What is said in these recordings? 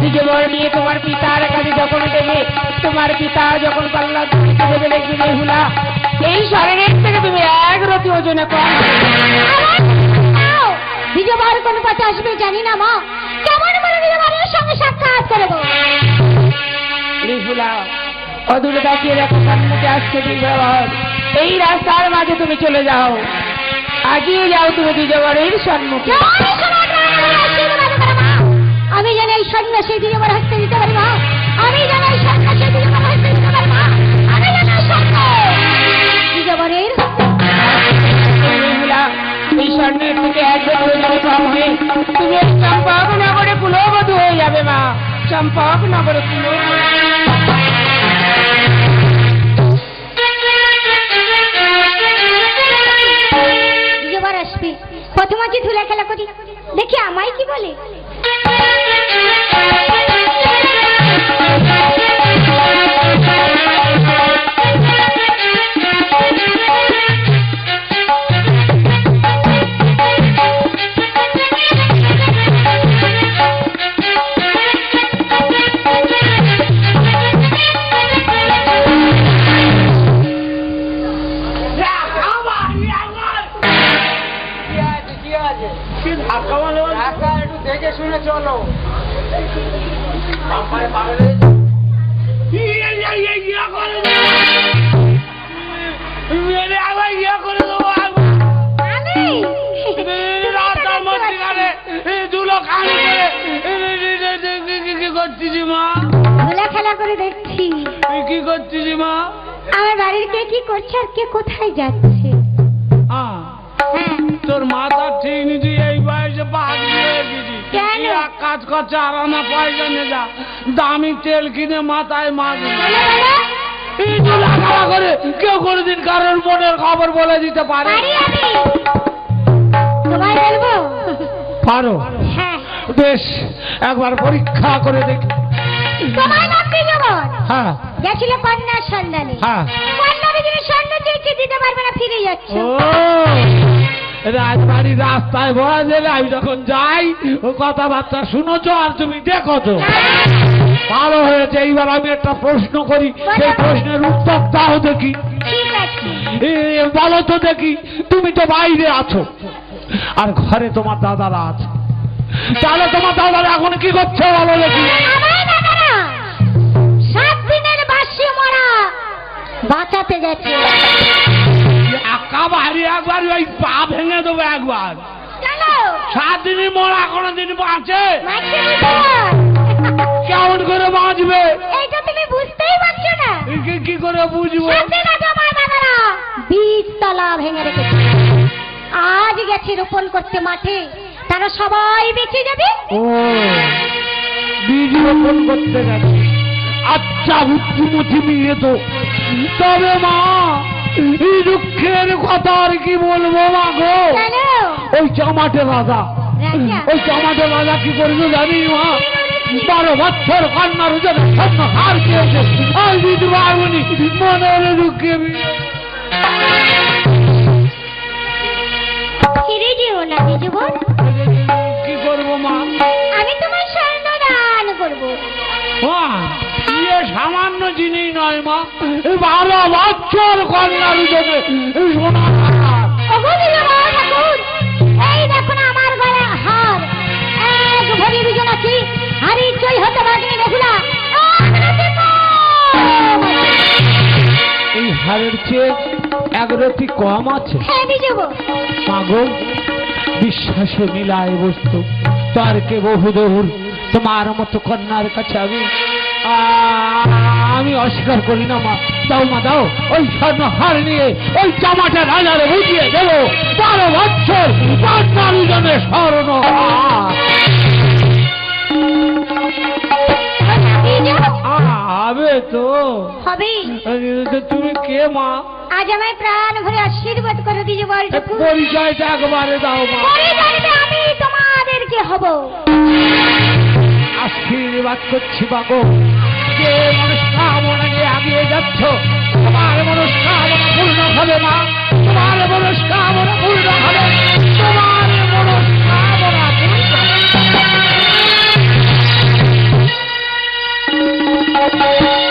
দ্বিজবর নিয়ে তোমার পিতার কাছে যখন দেবে তোমার পিতা যখন পাল্লা দেবে দেখবে বেহুলা এই শরীরের থেকে তুমি এক রতি ওজনে কম। দ্বিতীয়বার কোন পথে আসবে জানি না মা। কেমন করে দ্বিতীয়বারের সঙ্গে সাক্ষাৎ করব বেহুলা অদূরে তাকিয়ে দেখো সম্মুখে আসছে দ্বিজবর এই রাস্তার মাঝে তুমি চলে যাও। আগিয়ে যাও তুমি দ্বিজবরের সম্মুখে। আমি যেন এই সন্ন্যাসী দ্বিতীয়বার হাসতে দিতে পারি মা। আমি জানাই স্বপ্ন সেই সন্ন্যাসী আমার হাসতে দিতে পারি মা। আমি জানাই স্বপ্ন। তুমি চম্পক নগরে কুলবধূ হয়ে যাবে মা। চম্পক নগরে কুলবধূ ধুলা খেলা করি। দেখি আমায় কি বলে। মা। আমার বাড়ির কে কি করছে আর কে কোথায় যাচ্ছে? তোর মাথা ঠিক নি তুই এই বয়সে পাগলি হয়ে এক কাজ করছে আর আনা পয়সা নে যা। দামি তেল কিনে মাথায় তো করে কেউ কোনোদিন কারোর মনের খবর বলে দিতে পারে। পারি হ্যাঁ। বেশ একবার পরীক্ষা করে দেখি। হ্যাঁ। গেছিল কন্যার সন্ধানে। হ্যাঁ কন্যা চেয়েছে দিতে পারবে না ফিরে যাচ্ছে। ও রাজবাড়ির রাস্তায় বলা গেলে আমি যখন যাই ও কথাবার্তা শুনেছ আর তুমি দেখো তো ভালো হয়েছে এইবার আমি একটা প্রশ্ন করি সেই প্রশ্নের উত্তর দাও দেখি। বলো তো দেখি তুমি তো বাইরে আছো। আর ঘরে তোমার দাদারা আছে। তাহলে তোমার দাদারা এখন কি করছে বলো দেখি। বাসি মরা। বাঁচাতে গেছে। একা বাড়ি একবার ওই পা ভেঙে দেবো একবার। সাত দিনই মরা কোনো দিন বাঁচে কেমন করে বাঁচবে? এইটা তুমি বুঝতেই পারছ না। কি করে বুঝব? সাত দিন আগে আমার দাদারা বীজ তলা ভেঙে রেখেছে। আজ গেছে রোপণ করতে মাঠে। তারা সবাই বেঁচে যাবে। ও বীজ রোপণ করতে গেছে। আচ্ছা বুদ্ধিমতি মেয়ে তো। তবে মা এই দুঃখের কথা আর কি বলব মা গো? ওই চামাটে রাজা? ওই চামাটে রাজা কি করবে জানি মা? বারো বছর কন্যার জন্য হার পেয়েছে আর দিতে পারবনি মনে হলে দুঃখে ফিরে যেও না জীবন কি করব মা? আমি তোমার স্বর্ণ দান করব সামান্য জিনিস নয় মা। বারো বছর কন্যার জন্য। সোনা এই দেখো না আমার গলায় হার। এক ভরি দুজন আছি হারি চই হতে পারিনি দেখলা এই হারের চেয়ে এক রতি কম আছে। হ্যাঁ মাগো বিশ্বাসে মিলায় বস্তু। তর্কে বহুদূর তোমার মতো কন্যার কাছে আমি আমি অস্বীকার করি না মা। দাও মা দাও। ওই স্বর্ণ হার নিয়ে ওই জামাটা রাজারে বুঝিয়ে দেবো। বারো বছর জন্য স্বর্ণ হবে তো। হবে। তুমি কে মা? আজ আমায় প্রাণ ভরে আশীর্বাদ করে দিয়ে বল এ পরিচয়টা একবারে দাও মা। পরে জানবে আমি তোমাদেরকে হব। আশীর্বাদ করছি বাগো যে মনস্কামনাকে নিয়ে আগিয়ে যাচ্ছ, তোমার মনস্কামনা পূর্ণ হবে মা। তোমার মনস্কামনা পূর্ণ হবে। তোমার মনস্কামনা পূর্ণ হবে।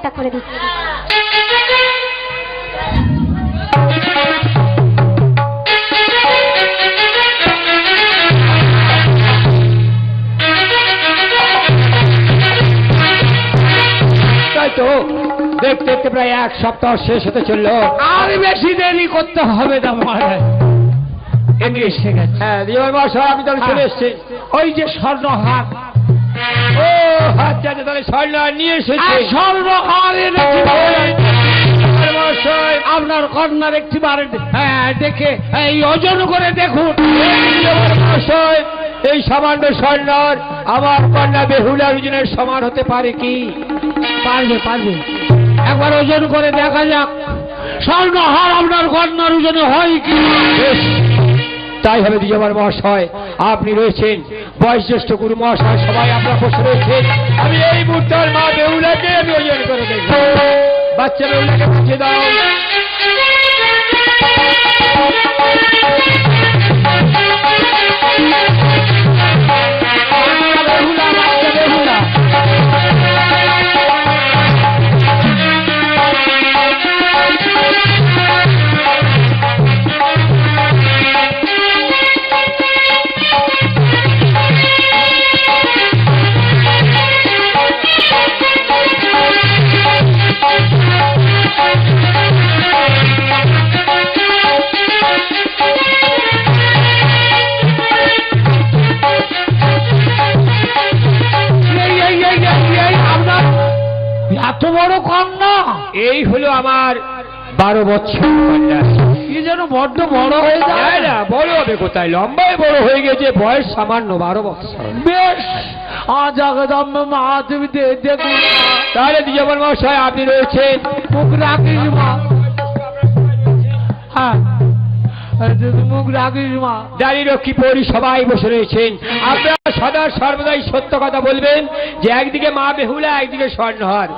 গানটা করে দিচ্ছি। তাই তো দেখতে দেখতে প্রায় এক সপ্তাহ শেষ হতে চলল। আর বেশি দেরি করতে হবে না মহারাজ। এগিয়ে এসে গেছে। হ্যাঁ মশাই আমি তাহলে চলে এসছি। ওই যে স্বর্ণহার। ও আচ্ছা আচ্ছা তাহলে নিয়ে এসেছি। স্বর্ণহার এনেছি আপনার কন্যার একটি বারে হ্যাঁ দেখে এই ওজন করে দেখুন। এই সামান্য স্বর্ণর আমার কন্যা বেহুলার ওজনের সমান হতে পারে কি? পারবে পারবে। একবার ওজন করে দেখা যাক। স্বর্ণহার আপনার কন্যার ওজনে হয় কি? তাই হবে বিজয়বার মহাশয় আপনি রয়েছেন বয়োজ্যেষ্ঠ গুরু মহাশয় সবাই আমরা বসে রয়েছে। আমি এই মুহূর্তে মা বেউলাকে আমি ওজন করে দেখব বাচ্চা বেউলাকে বুঝে দাও। বাচ্চা বারো বছর। কি যেন বড্ড বড় হয়ে যায়। না, বড় হবে কোথায়? লম্বায় বড় হয়ে গেছে বয়স সামান্য বারো বছর। বেশ আজ আগে মা তুমি দেখুন। তাহলে দ্বিজবর মশাই আপনি রয়েছেন। মুখ রাখিস মা। হ্যাঁ এই যে মুখ রাখিস মা। দাঁড়িয়ে পরি সবাই বসে রয়েছেন। আপনারা সদা সর্বদাই সত্য কথা বলবেন যে একদিকে মা বেহুলা একদিকে স্বর্ণহার।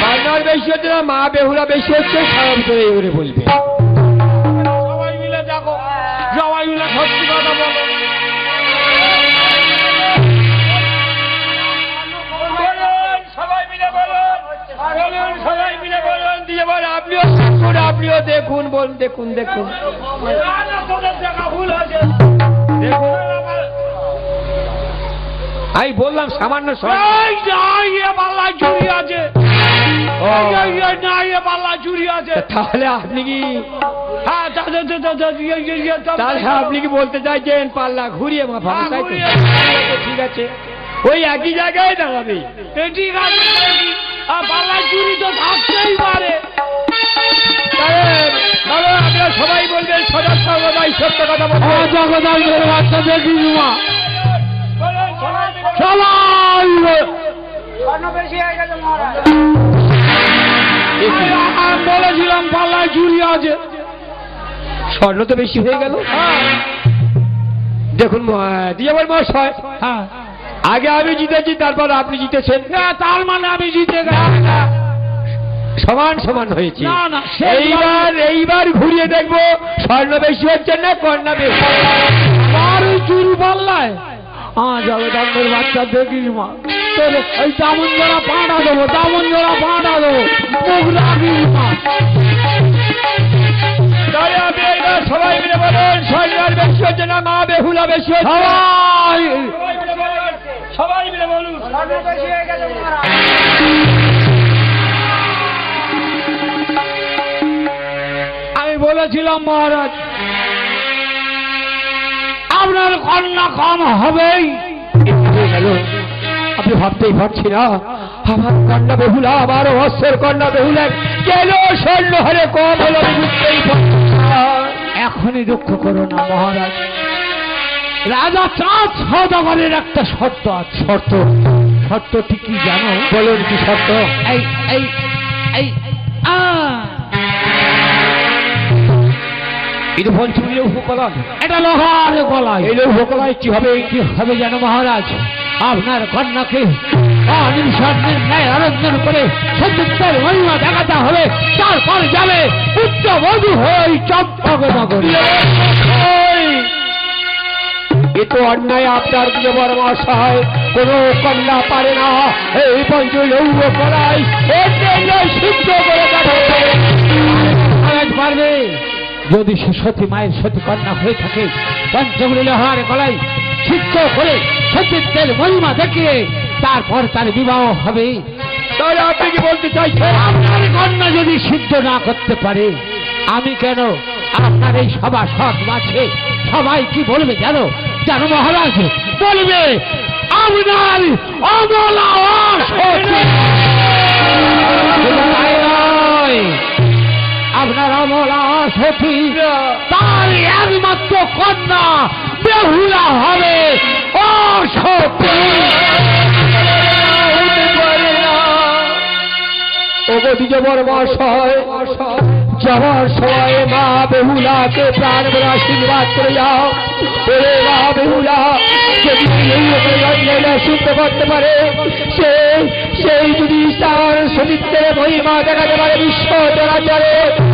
স্বর্ণহার বেশি হচ্ছে না মা বেহুলা বেশি হচ্ছে সব করে এগুলো বলবে। সবাই মিলে দেখো সবাই মিলে সত্যি কথা বলো। সবাই মিলে বলুন বলুন সবাই মিলে বলুন দিয়ে বল আপনিও দেখুন আপনিও দেখুন বল দেখুন দেখুন। দেখুন। পাল্লা বললাম সামান্য তাহলে আপনি কি হ্যাঁ ইয়ে- ইয়ে- ইয়ে, তাহলে আপনি কি বলতে চাইছেন পাল্লা ঘুরিয়ে মা ভাবে হ্যাঁ, তাই তো ঘুরিয়ে। ঠিক আছে ওই একই জায়গায় দাঁড়াবে ঠিক আছে আর পাল্লা চুরি তো থাকতেই পারে তাহলে তাহলে আপনারা সবাই বলবেন সদা সর্বদাই সত্য কথা বলবেন সবাই বলেছিলাম পাল্লায় চুরি আছে। স্বর্ণ তো বেশি হয়ে গেল। দেখুন দিয়াবার মহাশয় হ্যাঁ। আগে আমি জিতেছি তারপর আপনি জিতেছেন। না, তার মানে আমি জিতে সমান সমান হয়েছে। এইবার এইবার ঘুরিয়ে দেখব স্বর্ণ বেশি হচ্ছে না কন্যা বেশি চুরি পাল্লায়। হ্যাঁ জগদাম্বের বাচ্চা দেখিস মা। তোর ওই দামন জোড়া পাঁটা দেবো দামন জোড়া পাঁটা দেবো। মুখ রাখিস মা। সবাই মিলে বলুন বেশি হচ্ছে না মা বেহুলা বেশি হচ্ছে? সবাই! সবাই মিলে বলুন আমি বলেছিলাম মহারাজ আপনার কন্যা কম হবেই। গেল। আপনি ভাবতেই পারছি না। আমার কন্যা বেহুলা আমার অশ্বর কন্যা বেহুলা কেন স্বর্ণ হারে কম হলো আমি বুঝতেই। এখনই দুঃখ করো না মহারাজ। রাজা চাঁদ সদাগরের একটা শর্ত আছে। শর্ত? শর্তটি কি জানো? বলুন কি শর্ত? এই এই এই কিন্তু পঞ্চমী উপকলন এটা লোহার গলায় এই উপকলায় কি হবে কি হবে জানো মহারাজ আপনার কন্যাকে ন্যায় আনন্দন করে সত্যের মহিমা দেখাতে হবে তারপর যাবে উচ্চ বধু নগরী এ তো অন্যায় আপনার প্রিয় মহাশয় কোন কন্যা পারে না। এই সিদ্ধ করে পারবে? যদি সে সতী মায়ের সতী কন্যা হয়ে থাকে পঞ্চগুলি লোহার গলায় সিদ্ধ করে সতীত্বের মহিমা দেখিয়ে তারপর তার বিবাহ হবে। তাহলে আপনি কি বলতে চাইছেন? আপনার কন্যা যদি সিদ্ধ না করতে পারে আমি কেন আপনার এই সভা সৎ মাঝে সবাই কি বলবে জানো? জানো মহারাজ? বলবে আপনার অমলা অসতী। আপনার অমলা সতী তার একমাত্র কন্যা বেহুলা হবে। অসতী ওগো মহাশয়, যাওয়ার সময় মা বেহুলাকে প্রাণ বলে আশীর্বাদ করে যাও। ওরে মা বেহুলা, যদি শুনতে করতে পারে, সে, সেই যদি তার সতীত্বের মহিমা দেখাতে পারে বিশ্ব চরাচরে।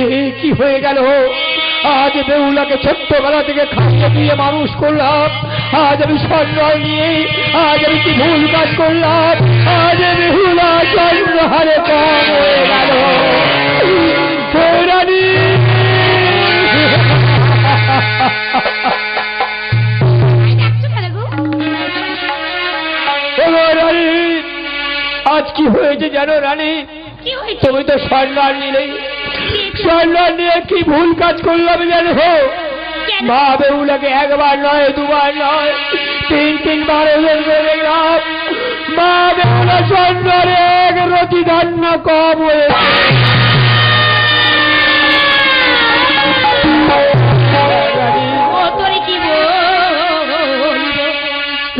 এ কি হয়ে গেল? আজ বেউলাকে ছোট্টবেলা থেকে খাইয়ে দিয়ে মানুষ করলাম। আজ আমি সন্ন্যয় নিয়ে আজ আমি কি ভুল কাজ করলাম? আজ বেহুলা জন্ম হারে কম হয়ে গেল। পৌরাণী আজ কি হয়েছে জানো রানী? তুমি তো সন্ন্যার নিলেই স্বর্ণ নিয়ে কি ভুল কাজ করলাম জানো? কেন? মা বেউলাকে একবার নয় দুবার নয় তিন তিনবার ওজন করে দেখলাম। মা বেউলা স্বর্ণের এক রতি ধান্য কম হয়েছে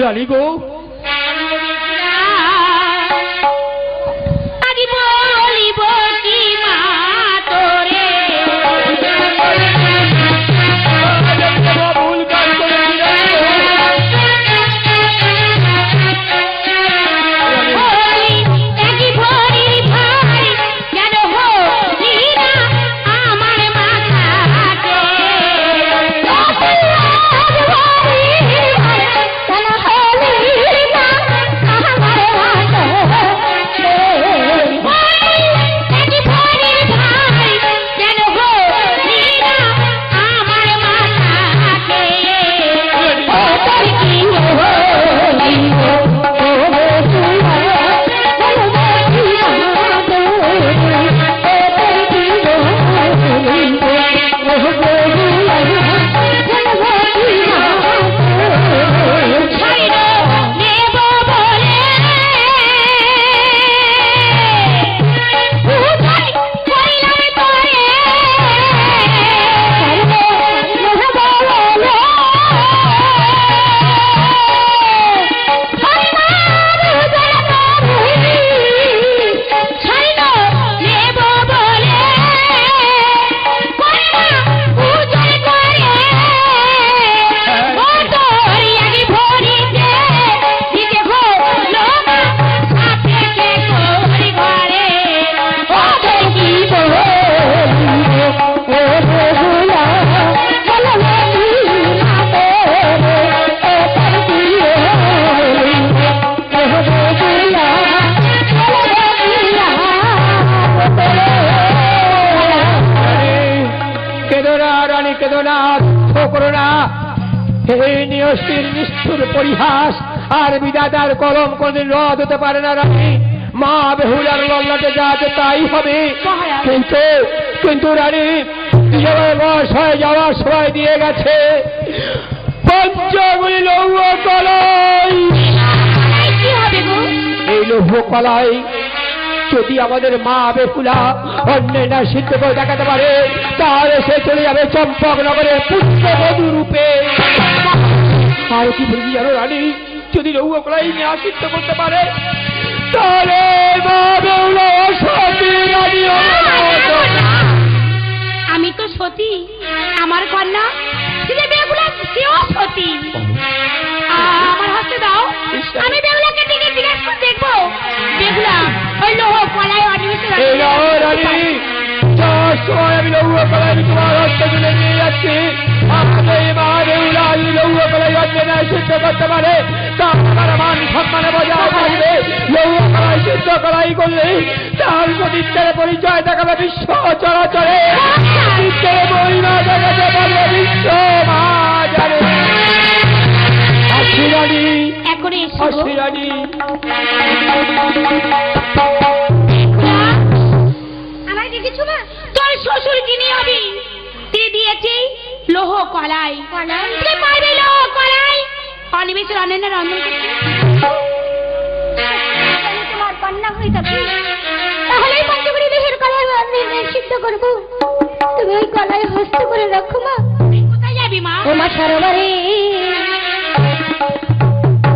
রানী গো নিয়ষ্টির নিষ্ঠুর পরিহাস আর বিদাতার কলম কোনদিন রদ হতে পারে না রানী। মা বেহুলার লল্লাটে যা আছে তাই হবে। কিন্তু কিন্তু রানী বয়স হয়ে যাওয়ার সময় দিয়ে গেছে, পঞ্চগুলি লৌহ কলাই। এই লৌহ কলাই যদি আমাদের মা বেকুলা অন্যের সিদ্ধ করে দেখাতে পারে, তাহলে সে চলে যাবে চম্পক নগরের পুষ্পবধূ রূপে। আর কি বলবি জানো রানী যদি লৌহ কলাই নেওয়া সিদ্ধ করতে পারে তাহলে। আমি তো সতী আমার কন্যা যে বেগুলা সেও সতী। আমার হাতে দাও। আমি বেগুলাকে দিকে জিজ্ঞেস করে দেখব। বেগুলা ওই লোহ কলাই নাও রানী। সময় আমি লৌহ কলাই তোমার তুলে নিয়ে যাচ্ছি। সিদ্ধ করতে পারে। তার মান সম্মানে বজায় থাকবে। লৌহ কলাই সিদ্ধ করলে তার পরিচয় দেখাবে বিশ্ব চরাচরে। সতীর্থের মহিমা দেখাতে পারবে বিশ্ব মা জানে অশ্বিরানী এখন আমায় দেখেছ না? তোর শ্বশুর কি নিয়ে দিয়ে দিয়েছে লোহ কলাই। লোহ কলাই অনিমেষের অনন্য রন্ধন করতে তোমার পান্না হয়ে যাবে তাহলে পঞ্চগুড়ি দেহের কলাই আমি সিদ্ধ করব। তুমি ওই কলাই হস্ত করে রাখো মা। কোথায় যাবি মা? তোমার সরোবরে।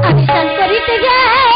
আমি স্নান করিতে যাই